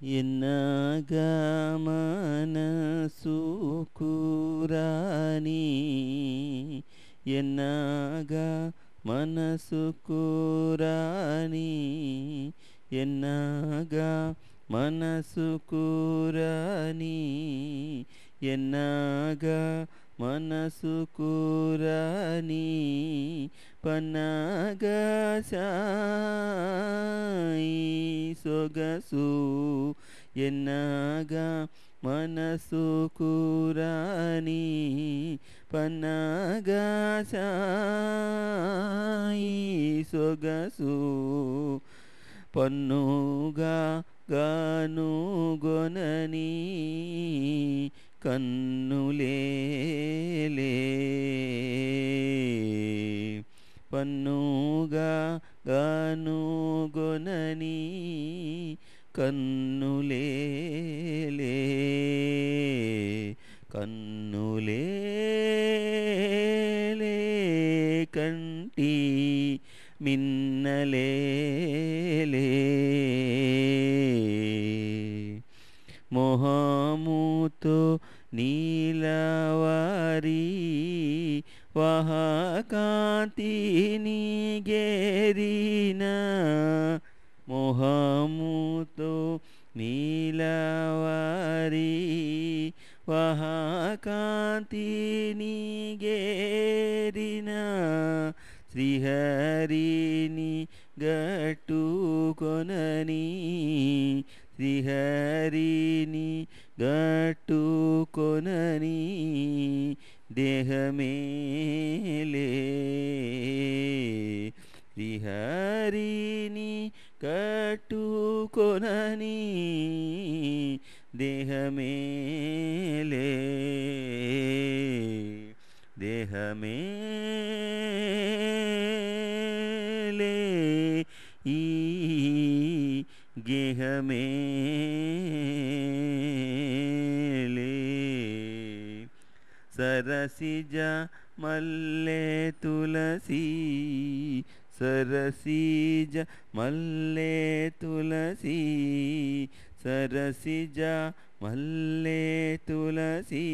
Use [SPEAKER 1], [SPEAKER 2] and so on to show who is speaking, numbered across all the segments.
[SPEAKER 1] ఎన్నగా మనసు కూరాని ఎన్నగా మనసు కూరాని ఎన్నగా మనసు కూరాని ఎన్నగా మనసు కూరని పన్నగా సొగసు ఎన్నగా మనసు కూరని పన్నగా సొగసు పన్నుగా గాను కన్నులే పన్నుగా గాను గొనని కన్నులే కన్నులేలే కంటి మిన్నలేలే మొహముతో నీలవారి వహకాంతిని గేరిన మొహముతో నీలవారి వహకాంతిని గేరిన శ్రీహరిని గట్టుకొనని శ్రీహరిని గట్టుకొనని దేహమేలే శ్రీహరిని కట్టుకొనని దేహమేలే దేహమేలే जे हमें सरसी जा मल्ले तुलसी ज मल्ले तुलसी सरसी जा मल्ले तुलसी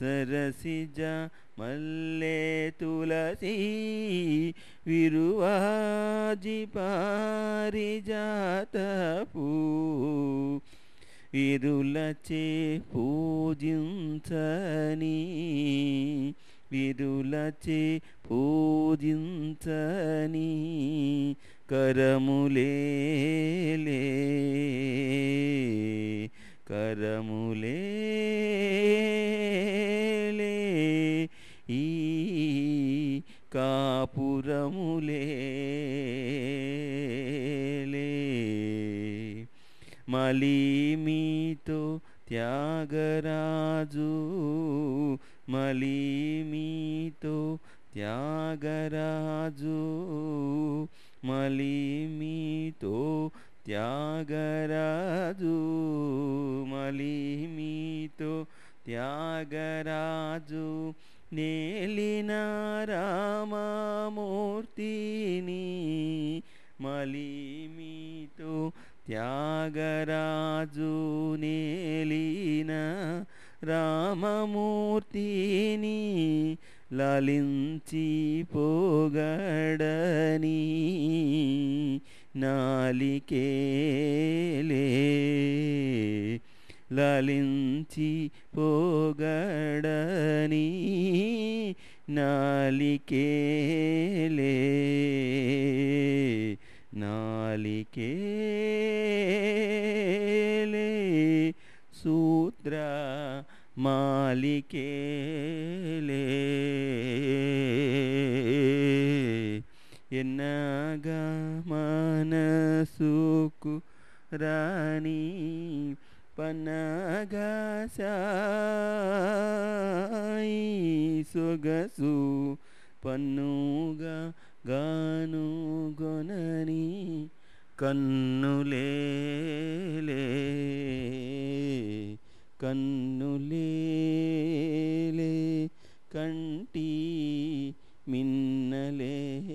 [SPEAKER 1] సరసిజ మల్లే తులసి విరువాజి పారిజాతపు విరులచే పూజించని విరులచే పూజించని కరములే కరములే ले मलिमीतो त्यागराजु मलिमीतोगराजु मलिमीतो त्यागराजु मलिमीतो त्यागराजु నేలిన రామమూర్తిని మలిమీతో త్యాగరాజు నేలిన రామమూర్తిని లలించి పోగడని నాలికేలే లలించి పోగడని నాలికేలే నాలికేలే సూత్ర మాలికేలే ఎన్నగా మనసుకు రాణి పన్నగా సాయి సొగసు పన్నుగా గాను గొనని కన్నులేలే కన్నులేలే కంటి మిన్నలేలే